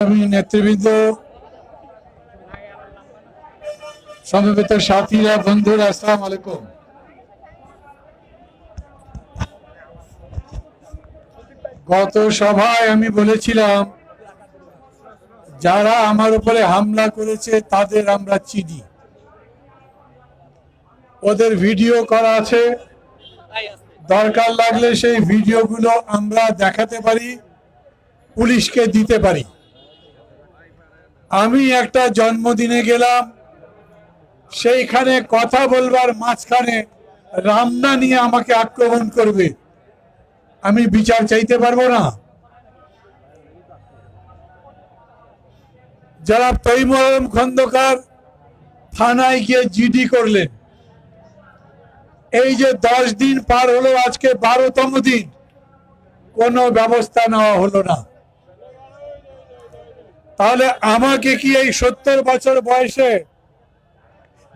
আমি নেতৃবৃন্দ, সমবেত সাথীরা, বন্ধুরা, আসসালাম আলাইকুম। গত সভায় আমি বলেছিলাম, যারা আমার উপরে হামলা করেছে, তাদের আমরা চিনি। ওদের ভিডিও করা আছে। দরকার লাগলে সেই ভিডিওগুলো আমরা দেখাতে পারি, পুলিশকে দিতে পারি। আমি একটা জন্মদিনে গেলাম, সেইখানে কথা বলবার মাঝখানে রামনা নিয়ে আমাকে আক্রমণ করবে। আমি বিচার চাইতে পারব না। যারা তৈমুর আলম খন্দকার থানায় গিয়ে জিডি করলেন, এই যে দশ দিন পার হলো, আজকে বারোতম দিন, কোনো ব্যবস্থা নেওয়া হলো না। তাহলে আমাকে কি এই সত্তর বছর বয়সে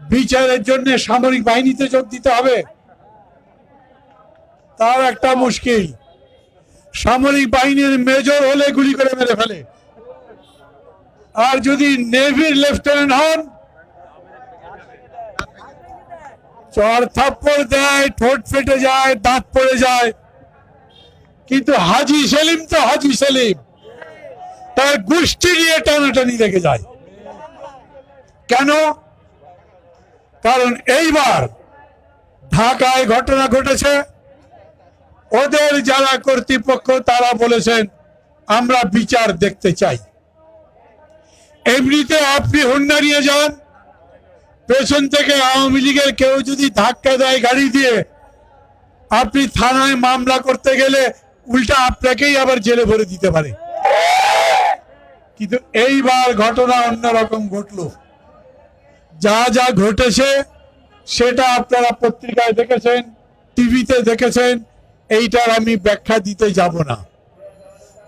বিচারের জন্য সামরিক বাহিনীতে যোগ দিতে হবে? তার একটা মুশকিল। সামরিক বাহিনীর মেজর হলে গুলি করে মেরে ফেলে। আর যদি নেভির লেফটেন্যান্ট হন, চর থাপ্পড় দেয়, ঠোঁট ফেটে যায়, দাঁত পড়ে যায়। কিন্তু হাজি সেলিম তো হাজি সেলিম। তার গোষ্ঠী নিয়ে টানাটানি লেগে যায়। কেন? কারণ এইবার ঢাকায় ঘটনা ঘটেছে। ওদের যারা কর্তৃপক্ষ, তারা বলেছেন, আমরা বিচার দেখতে চাই। এমনিতে আপনি হুন্ডা নিয়ে যান। পেছন থেকে আওয়ামী লীগের কেউ যদি ধাক্কা দেয় গাড়ি দিয়ে, আপনি থানায় মামলা করতে গেলে উল্টা আপনাকেই আবার জেলে ভরে দিতে পারে। কিন্তু এইবার ঘটনা অন্যরকম ঘটলো। যা যা ঘটেছে, সেটা আপনারা পত্রিকায় দেখেছেন, টিভিতে দেখেছেন, এইটার আমি ব্যাখ্যা দিতে যাব না।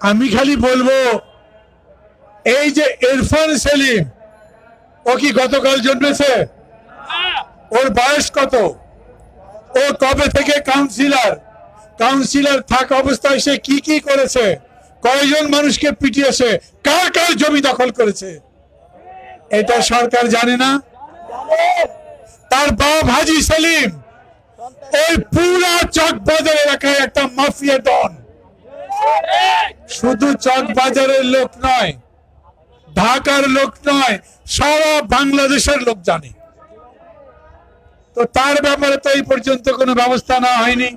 আমি খালি বলব, এই যে ইরফান সেলিম, ও কি গতকাল জন্মেছে? ওর বয়স কত? ও কবে থেকে কাউন্সিলর কাউন্সিলর থাকা অবস্থায় সে কি কি করেছে? কয়জন মানুষকে পিটিয়েছে? কার কার জমি দখল করেছে? এটা সরকার জানে না। তার বাপ হাজি সেলিম ওই পুরা চকবাজার এলাকায় একটা মাফিয়া ডন। শুধু চকবাজারের লোক নয়, ঢাকার লোক নয়, সারা বাংলাদেশের লোক জানে। তো তার ব্যাপারে তো এই পর্যন্ত কোনো ব্যবস্থা না হয়নি।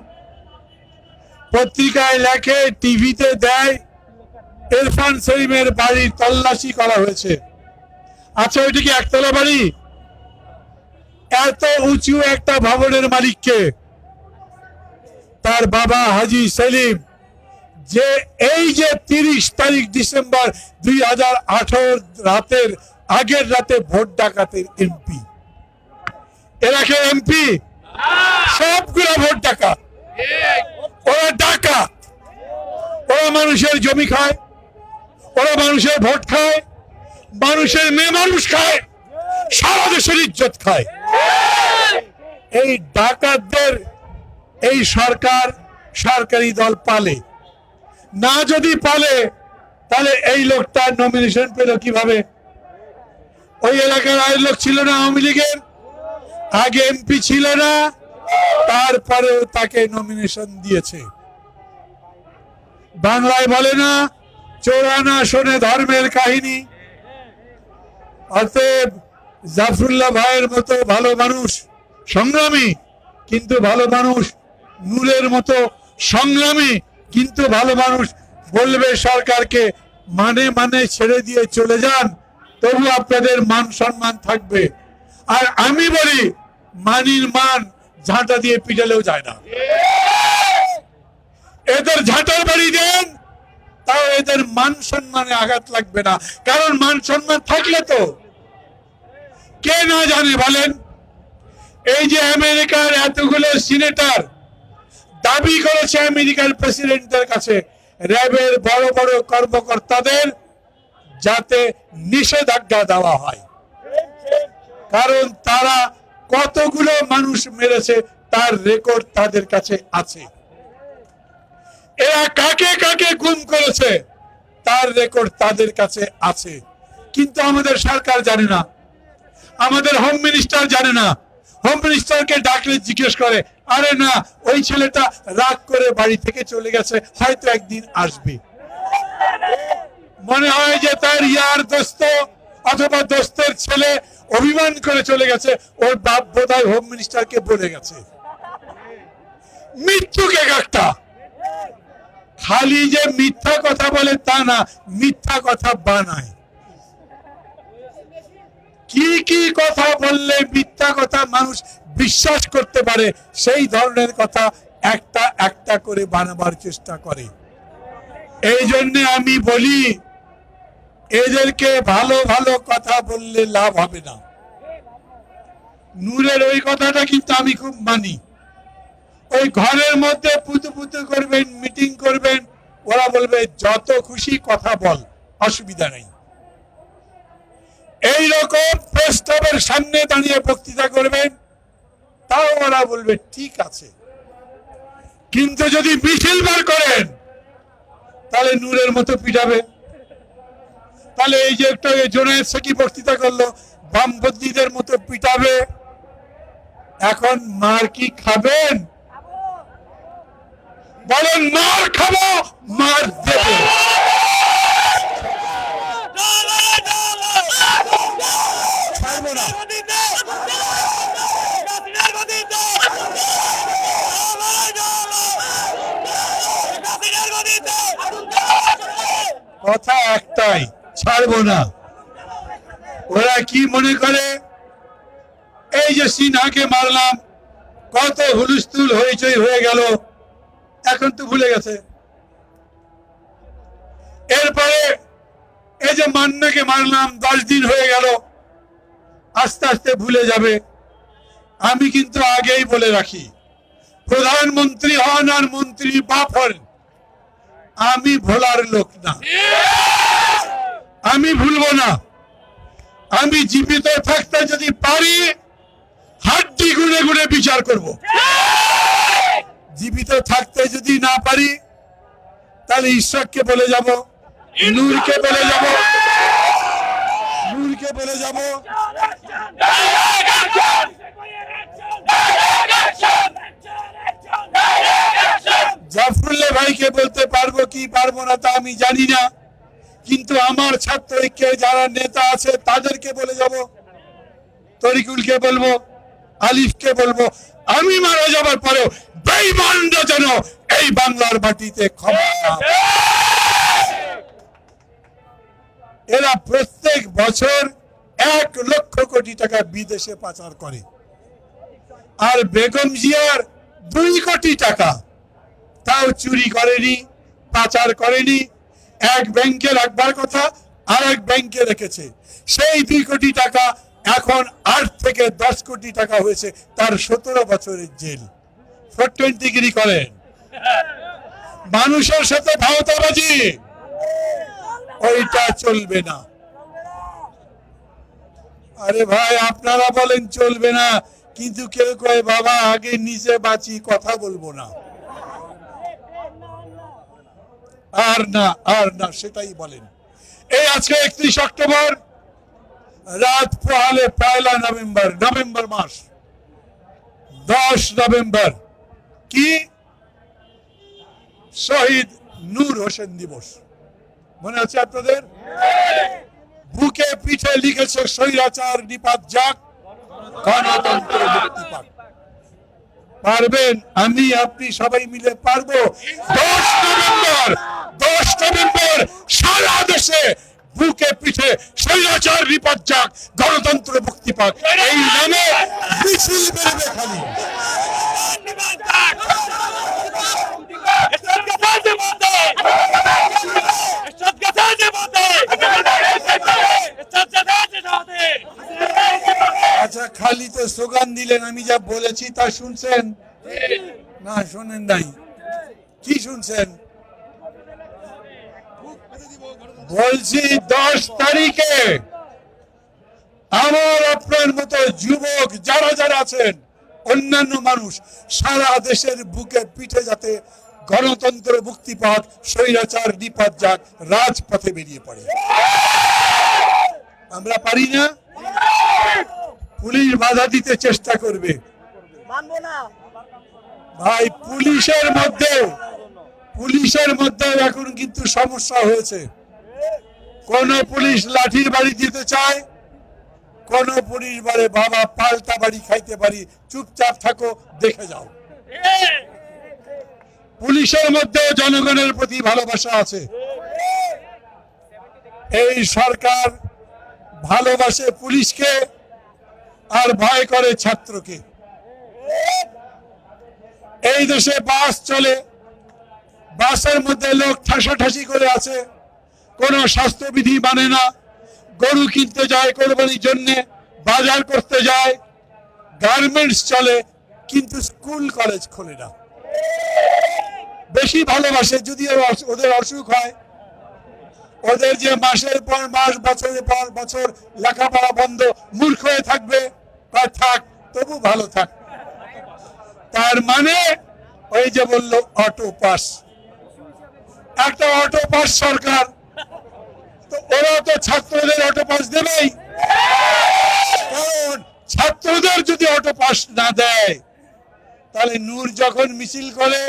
পত্রিকায় লেখে, টিভিতে দেয় ইরফান সেলিমের বাড়ির তল্লাশি করা হয়েছে। আচ্ছা ওইটা কি একতলা বাড়ি। এত উঁচু একটা ভবনের মালিককে তার বাবা হাজি সেলিম, যে এই যে তিরিশ তারিখ ডিসেম্বর দুই হাজার আঠারো রাতের আগের রাতে ভোট ডাকাতের এমপি। এরা কে এমপি? সবগুলো ভোট ডাকাত। ওরা ডাকাত। ওরা মানুষের জমি খায়। ওরা মানুষের ভোট খায়, মানুষের মেয়ে মানুষ খায়, সারা দেশের ইজ্জত খায়। এই ডাকাতদের এই সরকার সরকারি দল পালে। না যদি পালে, তাহলে এই লোকটা নমিনেশন পেল কীভাবে? ওই এলাকার আয়ের লোক ছিল না আওয়ামী লীগের, আগে এমপি ছিল না, তারপরেও তাকে নমিনেশন দিয়েছে। বাংলায় বলে না চোরানা শোনে ধর্মের কাহিনী। অতএব জাফরুল্লাহ ভাইয়ের মতো ভালো মানুষ সংগ্রামী, কিন্তু ভালো মানুষ নূরের মতো সংগ্রামী, কিন্তু ভালো মানুষ বলবে সরকারকে মানে মানে ছেড়ে দিয়ে চলে যান, তবু আপনাদের মান সম্মান থাকবে। আর আমি বলি, মানির মান ঝাঁটা দিয়ে পিটালেও যায় না। এদের ঝাঁটার বাড়ি দেন তাও এদের মান সম্মানে আঘাত লাগবে না। কারণ মান সম্মান থাকলে তো কে না জানে বলেন? এই যে আমেরিকার এতগুলো সিনেটর দাবি করেছে আমেরিকার প্রেসিডেন্টের কাছে, র্যাবের বড় বড় কর্মকর্তাদের যাতে নিষেধাজ্ঞা দেওয়া হয়। কারণ তারা কতগুলো মানুষ মেরেছে, তার রেকর্ড তাদের কাছে আছে। এরা কাকে কাকে গুম করেছে, তার রেকর্ড তাদের কাছে আছে। কিন্তু আমাদের সরকার জানে না। আমাদের হোম মিনিস্টার জানে না। হোম মিনিস্টারকে ডাকলে জিজ্ঞেস করে, আরে না, ওই ছেলেটা রাগ করে বাড়ি থেকে চলে গেছে, হয়তো একদিন আসবে। মনে হয় যে তার ইয়ার দোস্ত অথবা দোস্তের ছেলে অভিমান করে চলে গেছে, ওর বাপ বোধহয় হোম মিনিস্টারকে বলে গেছে। মৃত্যুকে একটা খালি যে মিথ্যা কথা বলে তা না, মিথ্যা কথা বানায়। কি কি কথা বললে মিথ্যা কথা মানুষ বিশ্বাস করতে পারে, সেই ধরনের কথা একটা একটা করে বানাবার চেষ্টা করে। এই জন্য আমি বলি, এদেরকে ভালো ভালো কথা বললে লাভ হবে না। নূরের ওই কথাটা কিন্তু আমি খুব মানি। ওই ঘরের মধ্যে পুতু পুতু করবেন মিটিং করবেন, ওরা বলবে, যত খুশি কথা বল, অসুবিধা নেই। এই রকম প্রেস ক্লাবের সামনে দাঁড়িয়ে বক্তৃতা করবেন, তাও ওরা বলবে, ঠিক আছে। কিন্তু যদি মিছিল বার করেন, তাহলে নূরের মতো পিটাবে। তাহলে এই যে একটা জোনের সেকি বক্তৃতা করল, বামপন্থীদের মতো পিটাবে। এখন মার কি খাবেন? বলেন, মার খাব, মার দেবো। কথা একটাই, ছাড়বো না। ওরা কি মনে করে? এই যে সিনহাকে মারলাম, কত হুলস্থুল হইচই হয়ে গেল। এখন তো ভুলে গেছে। এরপরে এই যে মান্নাকে মারলাম, দশ দিন হয়ে গেল, আস্তে আস্তে ভুলে যাবে। আমি কিন্তু আগেই বলে রাখি, প্রধানমন্ত্রী হন আর মন্ত্রী বাপ হন, আমি ভোলার লোক না। আমি ভুলবো না। আমি জীবিত থাকতে যদি পারি, হাড্ডি গুনে গুনে বিচার করব। জীবিত থাকতে যদি না পারি, তাহলে ঈশ্বরকে বলে যাব, নূরকে বলে যাব, নূরকে বলে যাব। জাফরুল্লাহ ভাইকে বলতে পারব কি পারব না তা আমি জানি না, কিন্তু আমার ছাত্র ঐক্যের যারা নেতা আছে, তাদেরকে বলে যাব। তরিকুলকে বলব আলিফকে বলব, আমি মারা যাবার পরেও বেইমানরা যেন এই বাংলার মাটিতে ক্ষমা এরা প্রত্যেক বছর এক লক্ষ কোটি টাকা বিদেশে পাচার করে। আর বেগম জিয়ার দুই কোটি টাকা তাও চুরি করেনি, পাচার করেনি। এক ব্যাংকে রাখবার কথা আর এক ব্যাংকে রেখেছে। সেই দুই কোটি টাকা এখন আট থেকে দশ কোটি টাকা হয়েছে তার সতেরো বছরের জেল। ফোর টোয়েন্টি করেন। মানুষের সাথে ভাওতাবাজি। ওইটা চলবে না। আরে ভাই, আপনারা বলেন চলবে না, কিন্তু কেউ কয়, বাবা, আগে নিজে বাঁচি, কথা বলব না। আর না আর না, সেটাই বলেন। এই আজকে একত্রিশ অক্টোবর রাত পোহালে পয়লা নভেম্বর নভেম্বর মাস, দশ নভেম্বর। কি? শহীদ নূর হোসেন দিবস। মনে আছে আপনাদের? বুকে পিঠে লিখেছে স্বৈরাচার নিপাত যাক গণতন্ত্র মুক্তি পাক। পারবেন? আমি, আপনি সবাই মিলে পারব। দশ নভেম্বর দশ নভেম্বর সারা দেশে বুকে পিঠে স্বৈরাচার নিপাত যাক, গণতন্ত্র মুক্তি পাক। এই নামে মিছিল খালি। আচ্ছা খালি তো স্লোগান দিলেন, আমি যা বলেছি তা শুনছেন? না, শোনেন নাই। কি শুনছেন? বলছি দশ তারিখে আমার আপনার মতো যুবক যারা যারা আছেন অন্যান্য মানুষ সারা দেশের বুকে পিঠে যাতে গণতন্ত্র মুক্তিপথ স্বৈরাচার নিপাত যাক রাজপথে বেরিয়ে পড়ে। আমরা পারি না? পুলিশ বাধা দিতে চেষ্টা করবে। ভাই পুলিশের মধ্যে পুলিশের মধ্যে এখন কিন্তু সমস্যা হয়েছে। কোন পুলিশ লাঠির বাড়ি দিতে চায়? কোন পুলিশ বলে, বাবা, পাল্টা বাড়ি খাইতে পারি, চুপচাপ থাকো, দেখে যাও। পুলিশের মধ্যে জনগণের প্রতি ভালোবাসা আছে। এই সরকার ভালোবাসে পুলিশকে আর ভয় করে ছাত্রকে। এই দেশে বাস চলে, বাসের মধ্যে লোক ঠাসাঠাসি করে আছে। কোনো স্বাস্থ্যবিধি মানে না। গরু কিনতে যায় কোরবানির জন্য, বাজার করতে যায় গার্মেন্টস চলে, কিন্তু স্কুল কলেজ খোলে না। বেশি ভালোবাসে যদি ওদের অসুখ হয়। ওদের যে মাসের পর মাস, বছরের পর বছর লেখাপড়া বন্ধ, মূর্খ হয়ে থাকবে, বা থাক, তবু ভালো থাক। তার মানে ওই যে বলল অটো পাস একটা অটো পাস সরকার ওরা তো ছাত্রদের অটো পাস দেবেই। কারণ ছাত্রদের যদি অটো পাস না দেয়, তাহলে নূর যখন মিছিল করে,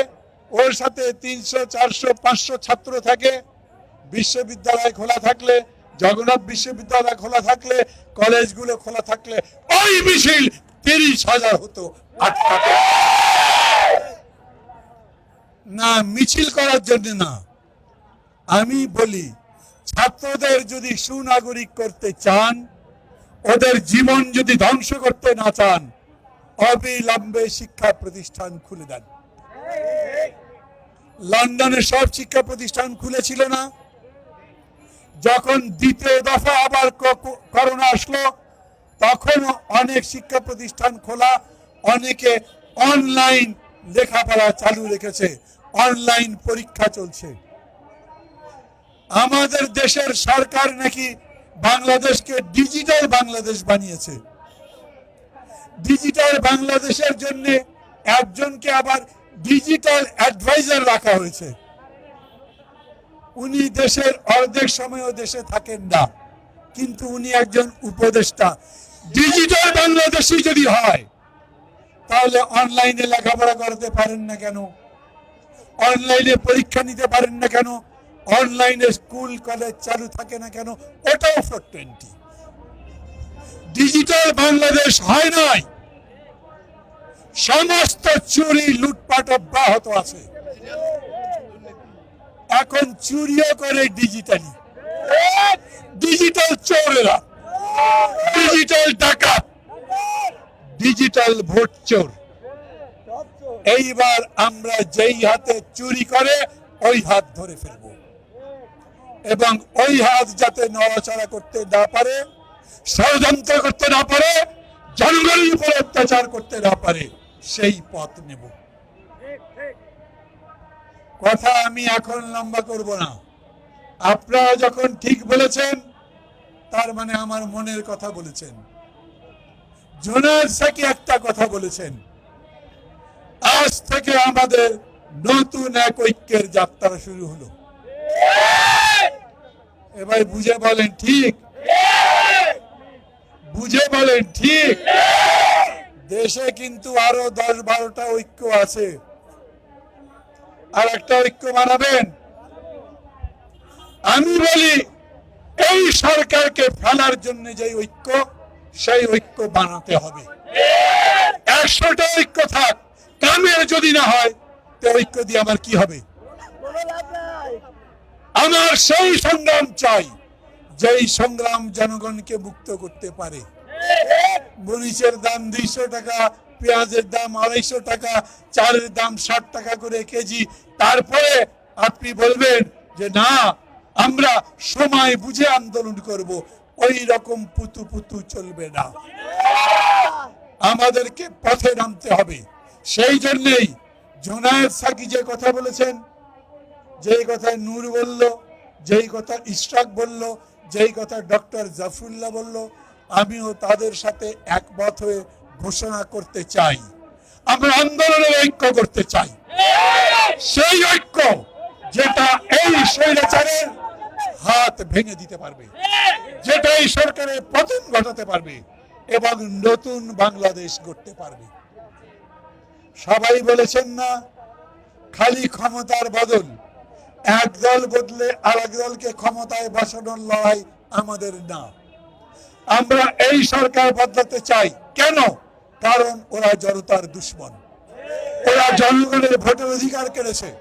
ওর সাথে তিনশো, চারশো, পাঁচশো ছাত্র থাকে। বিশ্ববিদ্যালয় খোলা থাকলে, জগন্নাথ বিশ্ববিদ্যালয় খোলা থাকলে, কলেজগুলো খোলা থাকলে, ওই মিছিল তিরিশ হাজার হতো না, মিছিল করার জন্য না। আমি বলি ছাত্রদের যদি সুনাগরিক করতে চান, ওদের জীবন যদি ধ্বংস করতে না চান, অবিলম্বে শিক্ষা প্রতিষ্ঠান খুলে দেন। লন্ডনে সব শিক্ষা প্রতিষ্ঠান খুলেছিল না। যখন দ্বিতীয় দফা আবার করোনা আসলো তখন অনেক শিক্ষা প্রতিষ্ঠান খোলা, অনেকে অনলাইন লেখাপড়া চালু রেখেছে অনলাইন পরীক্ষা চলছে। আমাদের দেশের সরকার নাকি বাংলাদেশকে ডিজিটাল বাংলাদেশ বানিয়েছে। ডিজিটাল বাংলাদেশের জন্য একজনকে আবার ডিজিটাল অ্যাডভাইজার রাখা হয়েছে। উনি দেশের অর্ধেক সময়ও দেশে থাকেন না, কিন্তু উনি একজন উপদেষ্টা। ডিজিটাল বাংলাদেশি যদি হয়, তাহলে অনলাইনে লেখাপড়া করতে পারেন না কেন? অনলাইনে পরীক্ষা নিতে পারেন না কেন? অনলাইনে স্কুল কলেজ চালু থাকে না কেন? ওটাও ফোর টোয়েন্টি ডিজিটাল বাংলাদেশ হয় নাই। সমস্ত চুরি, লুটপাট অব্যাহত আছে। এখন চুরিও করে ডিজিটালি ডিজিটাল চোরেরা। ডিজিটাল ডাকাত। ডিজিটাল ভোট চোর। এইবার আমরা যেই হাতে চুরি করে, ওই হাত ধরে ফেলব। এবং ওই হাত যাতে নড়াচড়া করতে না পারে, ষড়যন্ত্র করতে না পারে জনগণের উপর অত্যাচার করতে না পারে, সেই পথ নেব। কথা আমি এখন লম্বা করব না। আপনারা যখন ঠিক বলেছেন, তার মানে আমার মনের কথা বলেছেন। জোনার সাকি একটা কথা বলেছেন, আজ থেকে আমাদের নতুন এক ঐক্যের যাত্রা শুরু হলো। এবার বুঝে বলেন ঠিক? বুঝে বলেন ঠিক? দেশে কিন্তু আরও দশ বারোটা ঐক্য আছে। আর একটা ঐক্য বানাবেন। আমি বলি, এই সরকারকে ফেলার জন্য যে ঐক্য, সেই ঐক্য বানাতে হবে। একশোটা ঐক্য থাক। কামের যদি না হয়, তো ঐক্য দিয়ে আমার কি হবে? আমার সেই সংগ্রাম চাই, যেই সংগ্রাম জনগণকে মুক্ত করতে পারে। মরিচের দাম দুইশো টাকা, পেঁয়াজের দাম আড়াইশো টাকা, চালের দাম ষাট টাকা করে কেজি। তারপরে আপনি বলবেন যে, না, আমরা সময় বুঝে আন্দোলন করব। ওই রকম পুতু পুতু চলবে না। আমাদেরকে পথে নামতে হবে। সেই জন্যেই জোনায়েদ সাকি যে কথা বলেছেন যেই কথা নূর বলল, যেই কথা ইশরাক বলল, যেই কথা ডক্টর জাফরুল্লাহ বলল, আমিও তাদের সাথে একমত হয়ে ঘোষণা করতে চাই। আমরা আন্দোলনের ঐক্য করতে চাই। সেই ঐক্য যেটা এই স্বৈরাচারের হাত ভেঙে দিতে পারবে, যেটা এই সরকারের পতন ঘটাতে পারবে এবং নতুন বাংলাদেশ গড়তে পারবে। সবাই বলেছেন না, খালি ক্ষমতার বদল এক দল বদলে আরেক দলকে ক্ষমতায় বসানোর লড়াই আমাদের না। আমরা এই সরকার বদলাতে চাই। কেন? কারণ ওরা জনতার দুশ্মন। ওরা জনগণের ভোটের অধিকার কেড়েছে,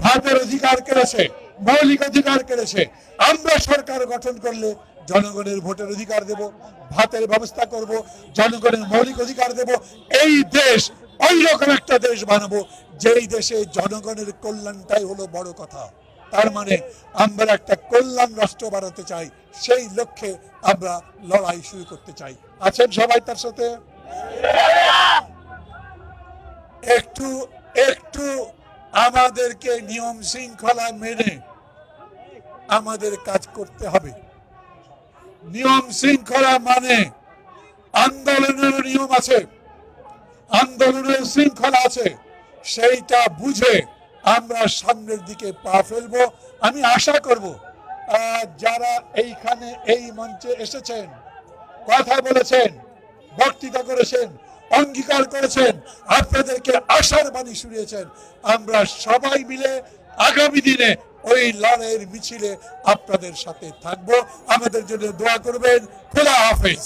ভাতের অধিকার কেড়েছে, মৌলিক অধিকার কেড়েছে। আমরা সরকার গঠন করলে জনগণের ভোটের অধিকার দেব, ভাতের ব্যবস্থা করব, জনগণের মৌলিক অধিকার দেব। এই দেশ ওই রকম একটা দেশ বানাবো, যেই দেশে জনগণের কল্যাণটাই হলো বড় কথা। তার মানে আমরা একটা কল্যাণ রাষ্ট্র বানাতে চাই, সেই লক্ষ্যে আমরা লড়াই শুরু করতে চাই। আছেন সবাই তার সাথে? একটু একটু আমাদেরকে নিয়ম শৃঙ্খলা মেনে আমাদের কাজ করতে হবে। নিয়ম শৃঙ্খলা মানে আন্দোলনের নিয়ম আছে। আন্দোলনের শৃঙ্খলা আছে, সেইটা বুঝে আমরা সামনের দিকে পা ফেলব। আমি আশা করব যারা এইখানে এই মঞ্চে এসেছেন, কথা বলেছেন, বক্তৃতা করেছেন, অঙ্গীকার করেছেন, আপনাদেরকে আশার বাণী শুনিয়েছেন, আমরা সবাই মিলে আগামী দিনে ওই লড়াইয়ের মিছিলে আপনাদের সাথে থাকব। আমাদের জন্য দোয়া করবেন। খোলা হাফেজ।